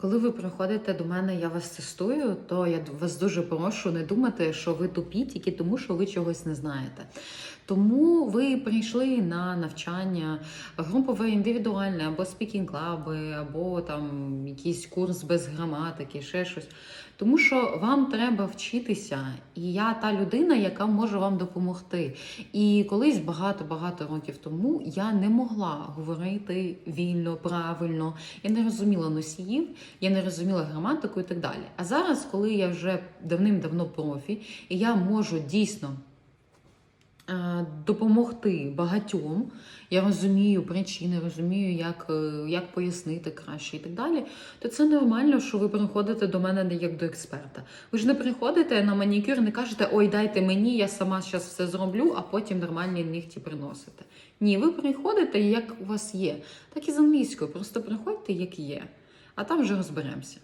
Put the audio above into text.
Коли ви приходите до мене, я вас тестую, то я вас дуже прошу не думати, що ви тупі тільки тому, що ви чогось не знаєте. Тому ви прийшли на навчання групове, індивідуальне, або спікінг-клаби, або там якийсь курс без граматики, ще щось. Тому що вам треба вчитися, і я та людина, яка може вам допомогти. І колись багато-багато років тому я не могла говорити вільно, правильно, я не розуміла носіїв, я не розуміла граматику і так далі. А зараз, коли я вже давним-давно профі, і я можу дійсно е, допомогти багатьом, я розумію причини, розумію, як, е, як пояснити краще і так далі, то це нормально, що ви приходите до мене не як до експерта. Ви ж не приходите на манікюр, не кажете, ой, дайте мені, я сама зараз все зроблю, а потім нормальні нігті приносите. Ні, ви приходите, як у вас є, так і з англійською. Просто приходьте, як є, а там вже розберемося.